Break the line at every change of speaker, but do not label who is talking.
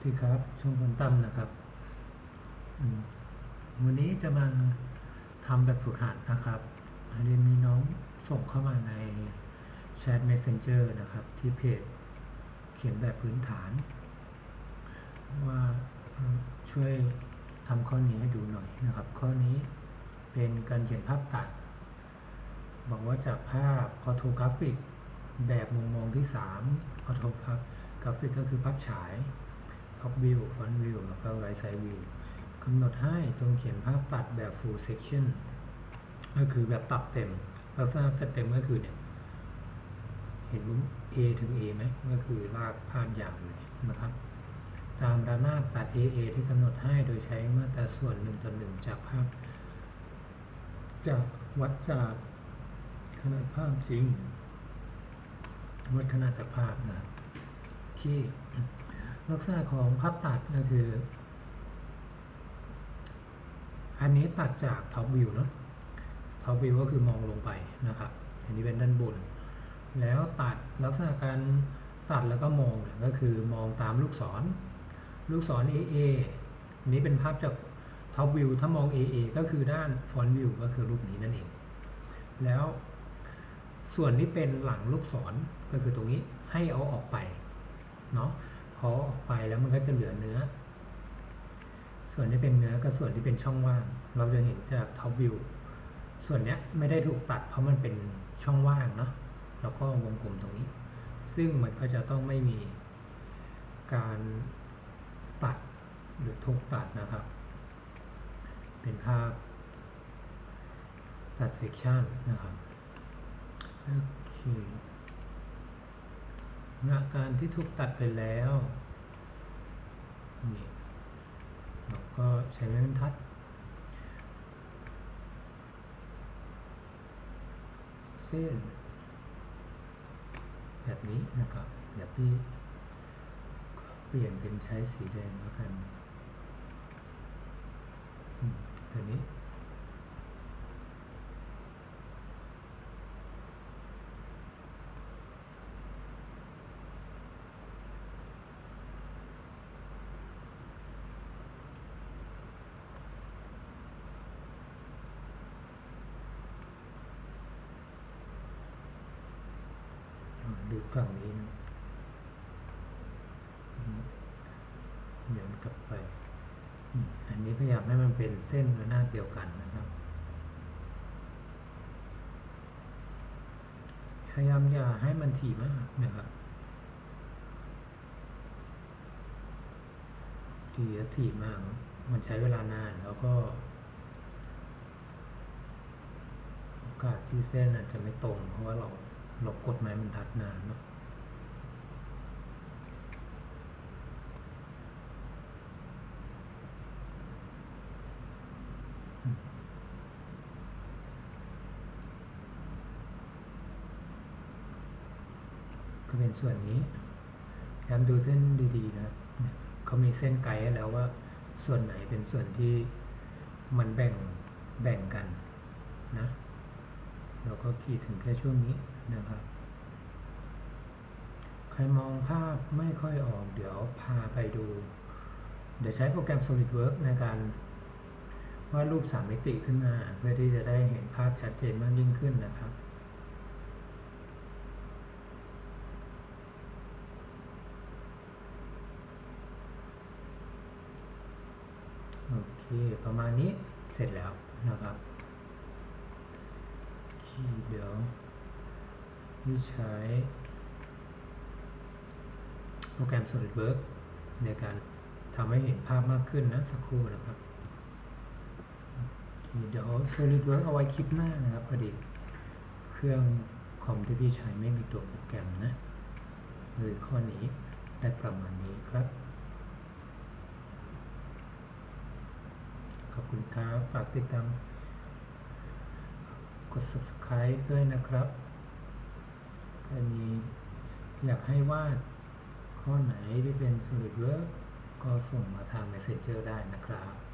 พี่ครับช่วงคนตั้มนะครับ วันนี้จะมาทำแบบฝึกหัดนะครับอันนี้มีน้องส่งเข้ามาในแชท Messenger นะครับ ที่เพจเขียนแบบพื้นฐาน ว่าช่วยทำข้อนี้ให้ดูหน่อยนะครับ ข้อนี้เป็นการเขียนภาพตัด บอกว่าจากภาพออโทกราฟิกแบบมุมมองที่ 3ออโทกราฟิกก็คือภาพฉาย Top View Front View แล้วก็ Right Side View กำหนดให้จงเขียนภาพตัดแบบ Full Section ก็คือแบบตัดเต็ม ลักษณะตัดเต็มก็คือเนี่ย เห็นมุม A ถึง A ไหมก็คือลากภาพยาวเลยนะครับ ตามระนาบตัด AA ที่กำหนดให้โดยใช้มาตราส่วน1ต่อ1จากภาพ จากวัดจากขนาดภาพจริงวัดขนาดจากภาพนะโอเค ลักษณะของภาพตัดก็คือ อันนี้ตัดจากท็อปวิวเนาะท็อปวิวก็คือมองลงไปนะครับ อันนี้เป็นด้านบน แล้วตัดลักษณะการตัดแล้วก็มองก็คือมองตามลูกศร ลูกศร AA อันนี้เป็นภาพจากท็อปวิวถ้ามอง AA ก็คือด้านฟอนต์วิวก็คือรูปนี้นั่นเอง แล้วส่วนที่เป็นหลังลูกศรก็คือตรงนี้ให้เอาออกไปเนาะ พอออกไปแล้วมันก็จะเหลือเนื้อ ส่วนที่เป็นเนื้อกับส่วนที่เป็นช่องว่าง เราจะเห็นจากท็อปวิวส่วนเนี้ยไม่ได้ถูกตัดเพราะมันเป็นช่องว่างเนาะแล้วก็วงกลมตรงนี้ ซึ่งมันก็จะต้องไม่มีการตัดหรือถูกตัดนะครับ เป็นภาพตัดเซกชันนะครับโอเค งานการที่ถูกตัดไปแล้วนี่เราก็ใช้ไม้บรรทัด เส้น แบบนี้นะครับเดี๋ยวพี่เปลี่ยนเป็นใช้สีแดงแล้วกันอืมตัวนี้ อ่าดูฝั่งนี้นะอืมเดินกลับไป อันนี้พยายามให้มันเป็นเส้นระนาบเดียวกันนะครับ พยายามอย่าให้มันถี่มากนะครับถี่และถี่มาก มันใช้เวลานานแล้วก็โอกาสที่เส้นอาจจะไม่ตรงเพราะว่าเรา เรากดไม้บรรทัดนานเนาะก็เป็นส่วนนี้พยายามดูเส้นดีๆนะเขามีเส้นไกด์แล้วว่าส่วนไหนเป็นส่วนที่มันแบ่งแบ่งกันนะ เราก็ขีดถึงแค่ช่วงนี้นะครับ ใครมองภาพไม่ค่อยออกเดี๋ยวพาไปดู เดี๋ยวใช้โปรแกรม SolidWorks ในการวาดรูปสามมิติขึ้นมา เพื่อที่จะได้เห็นภาพชัดเจนมากยิ่งขึ้นนะครับโอเค ประมาณนี้เสร็จแล้วนะครับ โอเคเดี๋ยวนี่ใช้โปรแกรม SolidWorks ในการทำให้เห็นภาพมากขึ้นนะ สักครู่นะครับเคเดี๋ยว SolidWorks เอาไว้คลิปหน้านะครับพอดีเครื่องคอมที่พี่ใช้ไม่มีตัวโปรแกรมนะเลยข้อนี้ได้ประมาณนี้ครับ ขอบคุณครับฝากติดตาม ด subscribe ด้วยนะครับถ้ามีอยากให้วาดข้อไหนที่เป็น solid work ก็ส่งมาทาง Messenger ได้นะครับ